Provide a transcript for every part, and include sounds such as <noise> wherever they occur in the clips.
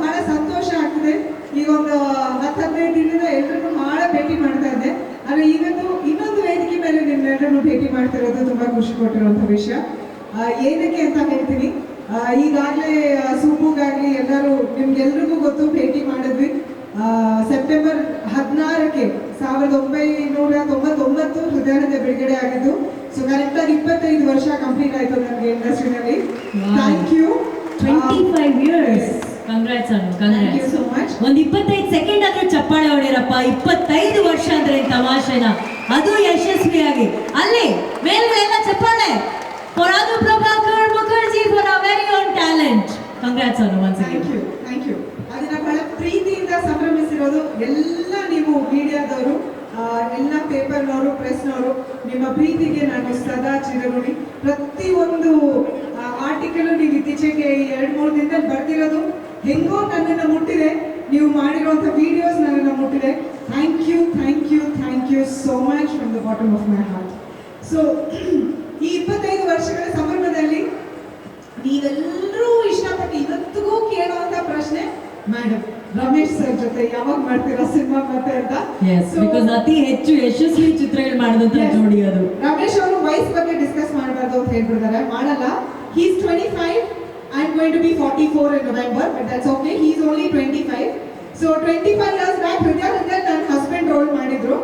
ಬಹಳ ಸಂತೋಷ ಆಗ್ತದೆ. ಈ ಒಂದು ಹತ್ತು ಹದಿನೈದು ದಿನದಿಂದ ಎಲ್ರಿಗೂ ಬಹಳ ಭೇಟಿ ಮಾಡ್ತಾ ಇದ್ದೆ. ಆದ್ರೆ ಇವತ್ತು ಇನ್ನೊಂದು ವೇದಿಕೆ ಮೇಲೆ ನಿಮ್ಮೆಲ್ಲರನ್ನು ಭೇಟಿ ಮಾಡ್ತಿರೋದು ತುಂಬಾ ಖುಷಿ ಕೊಟ್ಟಿರುವಂತ ವಿಷಯ. ಏನಕ್ಕೆ ಅಂತ ಹೇಳ್ತೀನಿ. ಈಗಾಗಲೇ ಸೂಪುಗಾಗ್ಲಿ ಎಲ್ಲರೂ ನಿಮ್ಗೆಲ್ರಿಗೂ ಗೊತ್ತು, ಭೇಟಿ ಮಾಡಿದ್ವಿ. ಸೆಪ್ಟೆಂಬರ್ ಹದಿನಾರಕ್ಕೆ ಸಾವಿರದ ಒಂಬೈನೂರ ತೊಂಬತ್ತೊಂಬತ್ತು ಹೃದಯದ ಬಿಡುಗಡೆ ಆಗಿದ್ದು ಸೊ ಕರೆಕ್ಟ್ ಆಗಿ ಇಪ್ಪತ್ತೈದು ವರ್ಷ ಕಂಪ್ಲೀಟ್ ಆಯ್ತು ನನಗೆ ಇಂಡಸ್ಟ್ರಿನಲ್ಲಿ Wow. Thank you twenty five years congrats congrats ಒಂದ್ ಇಪ್ಪತ್ತೈದು ಸೆಕೆಂಡ್ ಆದ್ರೆ ಚಪ್ಪಾಳೆ ಹೊಡಿರಪ್ಪ ಇಪ್ಪತ್ತೈದು ವರ್ಷ ಅಂದ್ರೆ ತಮಾಷೆನ. ಅದು ಯಶಸ್ವಿಯಾಗಿ. ಅಲ್ಲಿ ಮೇಲ್ಗಡೆ ಎಲ್ಲ ಚಪ್ಪಾಳೆ. ಪೊರಾದು Prabhakar Mukherjee for a very own talent congrats ಅನ್ನು once thank you thank you ಅದನ್ನ ಬಹಳ ಪ್ರೀತಿಯಿಂದ ಸಂಭ್ರಮಿಸಿರೋದು ಎಲ್ಲ ನೀವು ಮೀಡಿಯಾದವರು ಎಲ್ಲ ಪೇಪರ್ನವರು ಪ್ರೆಸ್ನವರು ನಿಮ್ಮ ಪ್ರೀತಿಗೆ ನಾನು ಸದಾ ಚಿರಋಣಿ ಪ್ರತಿಯೊಂದು ಆರ್ಟಿಕಲ್ ನೀವು ಇತ್ತೀಚೆಗೆ ಎರಡು ಮೂರು ದಿನದಲ್ಲಿ ಬರ್ತಿರೋದು ಹೆಂಗೋ ನನ್ನನ್ನು ಮುಟ್ಟಿದೆ. ನೀವು ಮಾಡಿರುವಂಥ ವಿಡಿಯೋಸ್ ನನ್ನನ್ನು ಮುಟ್ಟಿದೆ. Thank you thank you thank you so much from the bottom of my heart so ಈ ಇಪ್ಪತ್ತೈದು ವರ್ಷಗಳ ಸಂದರ್ಭದಲ್ಲಿ ನೀವೆಲ್ಲರೂ ಇಷ್ಟಪಟ್ಟು ಇವತ್ತಿಗೂ ಕೇಳುವಂತ ಪ್ರಶ್ನೆ ಮೇಡಮ್ ರಮೇಶ್ ಸರ್ ಜೊತೆ ಯಾವಾಗ ಮಾಡ್ತೀರಾ ಸಿನಿಮಾ ಮತ್ತೆ ಅಂತ? ಬಿಕಾಸ್ ಅತಿ ಹೆಚ್ಚು ಯಶಸ್ವಿ ಚಿತ್ರಗಳು ಮಾಡಿದಂತ. ಜೋಡಿ ಅದು. ರಮೇಶ್ ಅವರು ವಯಸ್ ಬಗ್ಗೆ ಡಿಸ್ಕಸ್ ಮಾಡಬಾರ್ದು ಅಂತ ಹೇಳ್ಬಿಡ್ತಾರೆ. ಮಾಡಲ್ಲ. He's twenty five I going to to be forty four in November okay. He's five so twenty five years back ಹೃದಯ ಹೃದಯ ನನ್ನ ಹಸ್ಬೆಂಡ್ ರೋಲ್ ಮಾಡಿದ್ರು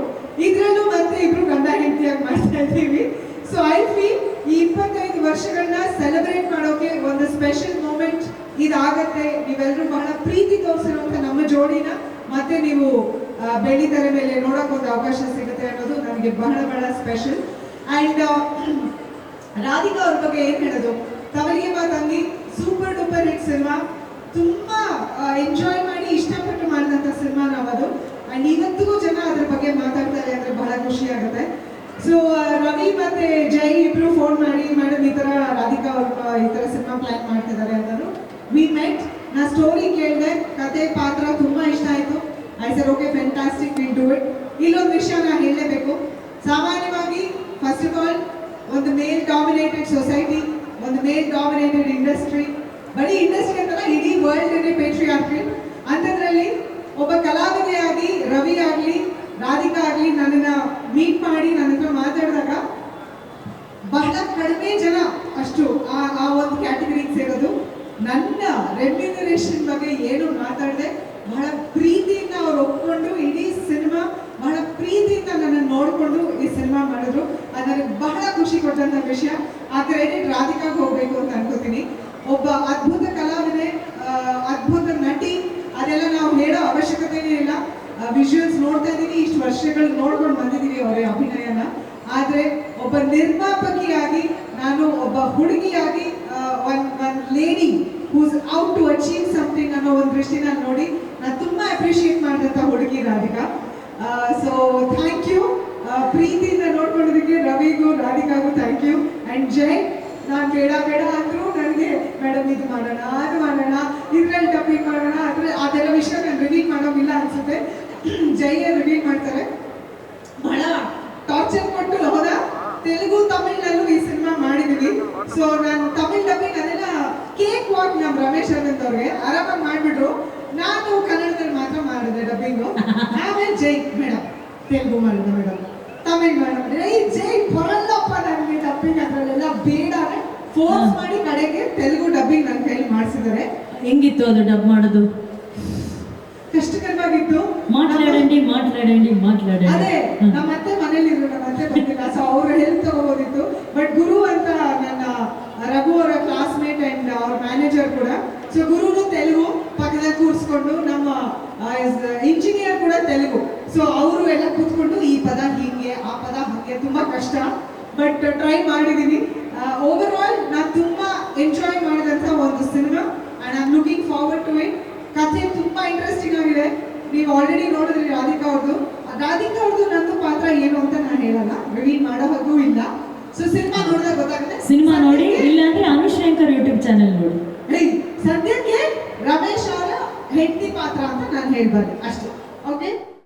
ಇದ್ರಲ್ಲೂ ಮತ್ತೆ ಇಬ್ರು ಗಂಡ ಹೆಂಡತಿಯಾಗಿ ಮಾಡ್ತಾ ಇದ್ದೀವಿ. ಸೊ ಐ ಫೀಲ್ ಈ ಇಪ್ಪತ್ತೈದು ವರ್ಷಗಳನ್ನ ಸೆಲೆಬ್ರೇಟ್ ಮಾಡೋಕೆ ಒಂದು ಸ್ಪೆಷಲ್ ಮೂಮೆಂಟ್ ಇದಾಗತ್ತೆ. ನೀವೆಲ್ಲರೂ ಬಹಳ ಪ್ರೀತಿ ತೋರಿಸಿರುವಂತ ನಮ್ಮ ಜೋಡಿನ ಮತ್ತೆ ನೀವು ಆ, ಬೆಳ್ಳಿ ತೆರೆ ಮೇಲೆ ನೋಡಕ್ ಒಂದು ಅವಕಾಶ ಸಿಗುತ್ತೆ ಅನ್ನೋದು ನನಗೆ ಬಹಳ ಬಹಳ ಸ್ಪೆಷಲ್ ಅಂಡ್ <clears throat> ರಾಧಿಕಾ ಅವ್ರ ಬಗ್ಗೆ ಏನ್ ಹೇಳೋದು? ತುಂಬಾ ಎಂಜಾಯ್ ಮಾಡಿ ಇಷ್ಟಪಟ್ಟು ಮಾಡಿದಂಥ ಸಿನಿಮಾ ನಾವದು. ಅಂಡ್ ಇವತ್ತಿಗೂ ಜನ ಅದ್ರ ಬಗ್ಗೆ ಮಾತಾಡ್ತಾರೆ ಅಂದ್ರೆ ಬಹಳ ಖುಷಿ ಆಗುತ್ತೆ. ಸೊ ರವಿ ಮತ್ತೆ ಜೈ ಇಬ್ರು ಫೋನ್ ಮಾಡಿ ಮೇಡಮ್ ಈ ತರ ರಾಧಿಕಾ ಅವ್ರ ಈ ತರ ಸಿನಿಮಾ ಪ್ಲಾನ್ ಮಾಡ್ತಿದ್ದಾರೆ ಅಂದರು ವಿ ಮೆಟ್ ನಾ ಸ್ಟೋರಿ ಕೇಳಿದೆ, ಕತೆ, ಪಾತ್ರ ತುಂಬಾ ಇಷ್ಟ ಆಯ್ತು. I sir okay fantastic will do it ಇಲ್ಲೊಂದು ವಿಷಯ ನಾನು ಹೇಳಲೇಬೇಕು. ಸಾಮಾನ್ಯವಾಗಿ ಫಸ್ಟ್ ಆಫ್ ಆಲ್ ಒಂದು ಮೇಲ್ ಡಾಮಿನೇಟೆಡ್ ಸೊಸೈಟಿ ಒಂದು ಮೇಲ್ ಡಾಮಿನೇಟೆಡ್ ಇಂಡಸ್ಟ್ರಿ ಬರೀ ಇಂಡಸ್ಟ್ರಿ ಅಂತಲ್ಲ ಇಡೀ ವರ್ಲ್ಡ್ ಪೇಟ್ರಿಯಾರ್ಕಿ ಅಂಥದ್ರಲ್ಲಿ ಒಬ್ಬ ಕಲಾವಿದೆಯಾಗಿ ರವಿ ಆಗಲಿ ರಾಧಿಕಾ ಆಗಲಿ ನನ್ನನ್ನ ಮೀಟ್ ಮಾಡಿ ನನ್ನ ಹತ್ರ ಮಾತಾಡಿದಾಗ ಬಹಳ ಕಡಿಮೆ ಜನ ಅಷ್ಟು ಆ ಆ ಒಂದು ಕ್ಯಾಟಗರಿಗೆ ಸೇರೋದು. ನನ್ನ ರೆಮ್ಯುನರೇಷನ್ ಬಗ್ಗೆ ಏನು ಮಾತಾಡದೆ, ಬಹಳ ಪ್ರೀತಿಯಿಂದ ಅವ್ರು ಒಪ್ಕೊಂಡು ಇಡೀ ಸಿನಿಮಾ ಬಹಳ ಪ್ರೀತಿಯಿಂದ ನನ್ನನ್ನು ನೋಡಿಕೊಂಡು ಈ ಸಿನಿಮಾ ಮಾಡಿದ್ರು. ಅದು ಬಹಳ ಖುಷಿ ಕೊಟ್ಟಂತ ವಿಷಯ. ಆ ಕ್ರೆಡಿಟ್ ರಾಧಿಕಾಗ ಹೋಗ್ಬೇಕು ಅಂತ ಅನ್ಕೋತೀನಿ. ಒಬ್ಬ ಅದ್ಭುತ ಕಲಾವಿದೆ ಅದ್ಭುತ ನಟಿ, ಅದೆಲ್ಲ ನಾವು ಹೇಳೋ ಅವಶ್ಯಕತೆನೇ ಇಲ್ಲ. ವಿಜುವಲ್ಸ್ ನೋಡ್ತಾ ಇದ್ದೀನಿ, ಇಷ್ಟು ವರ್ಷಗಳು ನೋಡ್ಕೊಂಡು ಬಂದಿದ್ದೀವಿ ಅವರ ಅಭಿನಯನ. ಆದ್ರೆ ಒಬ್ಬ ನಿರ್ಮಾಪಕಿಯಾಗಿ, ನಾನು ಒಬ್ಬ ಹುಡುಗಿಯಾಗಿ one one lady who's out to achieve something ಅನ್ನೋ ಒಂದು ದೃಷ್ಟಿನ ನೋಡಿ, ನಾನು ತುಂಬಾ ಅಪ್ರಿಷಿಯೇಟ್ ಮಾಡಿದಂಥ ಹುಡುಗಿ ರಾಧಿಕಾ. ಸೊ ಥ್ಯಾಂಕ್ ಯು ಪ್ರೀತಿಯಿಂದ ನೋಡ್ಕೊಂಡಿದ್ದಕ್ಕೆ ರವಿಗೂ ರಾಧಿಕಾಗೂ ಥ್ಯಾಂಕ್ ಯು ಆ್ಯಂಡ್ ಜೈ, ನಾನು ಬೇಡ ಬೇಡ ಅಂದ್ರು ಇದು ಮಾಡೋಣ, ಅದು ಮಾಡೋಣ, ಇದ್ರಲ್ಲಿ ಡಬ್ಬಿಂಗ್ ಮಾಡೋಣ ಅದ್ರ ಅದೆಲ್ಲ ವಿಷಯ ನಾನು ರಿವೀಲ್ ಮಾಡೋಂಗಿಲ್ಲ ಅನ್ಸುತ್ತೆ. <clears throat> ಜೈ ರಿವೀಲ್ ಮಾಡ್ತಾರೆ. ಬಹಳ ಟಾರ್ಚರ್ ಕೊಟ್ಟು ಹೋದ ತೆಲುಗು ತಮಿಳ್ನಲ್ಲೂ ಈ ಸಿನಿಮಾ ಮಾಡಿದೀವಿ. ಸೊ ನಾನು ತಮಿಳ್ ಡಬ್ಬಿಂಗ್ ಅದೆಲ್ಲ ಕೇಕ್ ವಾಕ್ ನಮ್ಮ ರಮೇಶ್ ಅನಂತ್ ಅವ್ರಿಗೆ. ಆರಾಮಾಗಿ ಮಾಡ್ಬಿಟ್ರು. ನಾನು ಕನ್ನಡದಲ್ಲಿ ಮಾತ್ರ ಮಾಡಿದೆ ಡಬ್ಬಿಂಗು ಆಮೇಲೆ ಜೈ ಮೇಡಮ್ ತೆಲುಗು ಮಾಡಿದ ಮೇಡಮ್ ತಮಿಳ್ ಮೇಡಮ್ ಈ ಜೈ ಬರಲ್ಲಪ್ಪ ನನಗೆ ಡಬ್ಬಿಂಗ್ ಅದರಲ್ಲೆಲ್ಲ ಬೇಡ ಫೋರ್ಸ್ ಮಾಡಿ ಕಡೆಗೆ ತೆಲುಗು ಡಬ್ಬಿಂಗ್ ನನ್ನ ಕೈಲಿ ಮಾಡಿಸಿದ್ದಾರೆ. ಹೆಂಗಿತ್ತು ಅದು ಡಬ್ ಮಾಡೋದು? ಕಷ್ಟಕರವಾಗಿತ್ತು. ಮಾట్లాಡಂಡಿ ಮಾట్లాಡಂಡಿ ಮಾట్లాಡಂಡಿ ಅದೇ ನಮ್ಮ ಅತ್ತೆ ಮನೇಲಿ ಇದ್ರು ನಮ್ಮ ಅತ್ತೆ ಬಂದಿಲ್ಲ ಸೊ ಅವ್ರ ಹೆಲ್ಪ್ ತಗೋಬೋದಿತ್ತು. ಬಟ್ ಗುರು ಅಂತ ನನ್ನ ರಘು ಅವರ ಕ್ಲಾಸ್ಮೇಟ್ ಅಂಡ್ ಅವ್ರ ಮ್ಯಾನೇಜರ್ ಕೂಡ. ಸೊ ಗುರುನು ತೆಲುಗು ಪಕ್ಕದಲ್ಲಿ ಕೂರಿಸ್ಕೊಂಡು ನಮ್ಮ ಇಂಜಿನಿಯರ್ ಕೂಡ ತೆಲುಗು. ಸೊ ಅವರು ಎಲ್ಲ ಕೂತ್ಕೊಂಡು ಈ ಪದ ಹೀಗೆ ಆ ಪದ ಹಾಗೆ ತುಂಬಾ ಕಷ್ಟ. ಬಟ್ ಟ್ರೈ ಮಾಡಿದೀನಿ. ಓವರ್ ಆಲ್ ನಾನು ತುಂಬ ಎಂಜಾಯ್ ಮಾಡಿದಂತ ಒಂದು cinema and I am looking forward to it ಕಥೆ ತುಂಬ ಇಂಟ್ರೆಸ್ಟಿಂಗ್ ಆಗಿದೆ. ನೀವು ಆಲ್ರೆಡಿ ನೋಡಿದ್ರಿ ರಾಧಿಕಾ ಅವ್ರದ್ದು ರಾಧಿಕಾ ಅವ್ರದ್ದು ನಂದು ಪಾತ್ರ ಏನು ಅಂತ ನಾನು ಹೇಳಲ್ಲ. ರಿವೀಲ್ ಮಾಡೋ ಹಾಗೂ ಇಲ್ಲ. ಸೊ ಸಿನಿಮಾ ನೋಡಿದಾಗ ಗೊತ್ತಾಗುತ್ತೆ. ಸಿನಿಮಾ ನೋಡಿ ಇಲ್ಲಾಂದ್ರೆ ಅನುಶಂಕರ್ ಯೂಟ್ಯೂಬ್ ಚಾನೆಲ್ ನೋಡಿ. ಸದ್ಯಕ್ಕೆ ರಮೇಶ್ ಅವರ ಹೆಂಡತಿ ಪಾತ್ರ ಅಂತ ನಾನು ಹೇಳ್ಬಾರ್ದು ಅಷ್ಟೇ.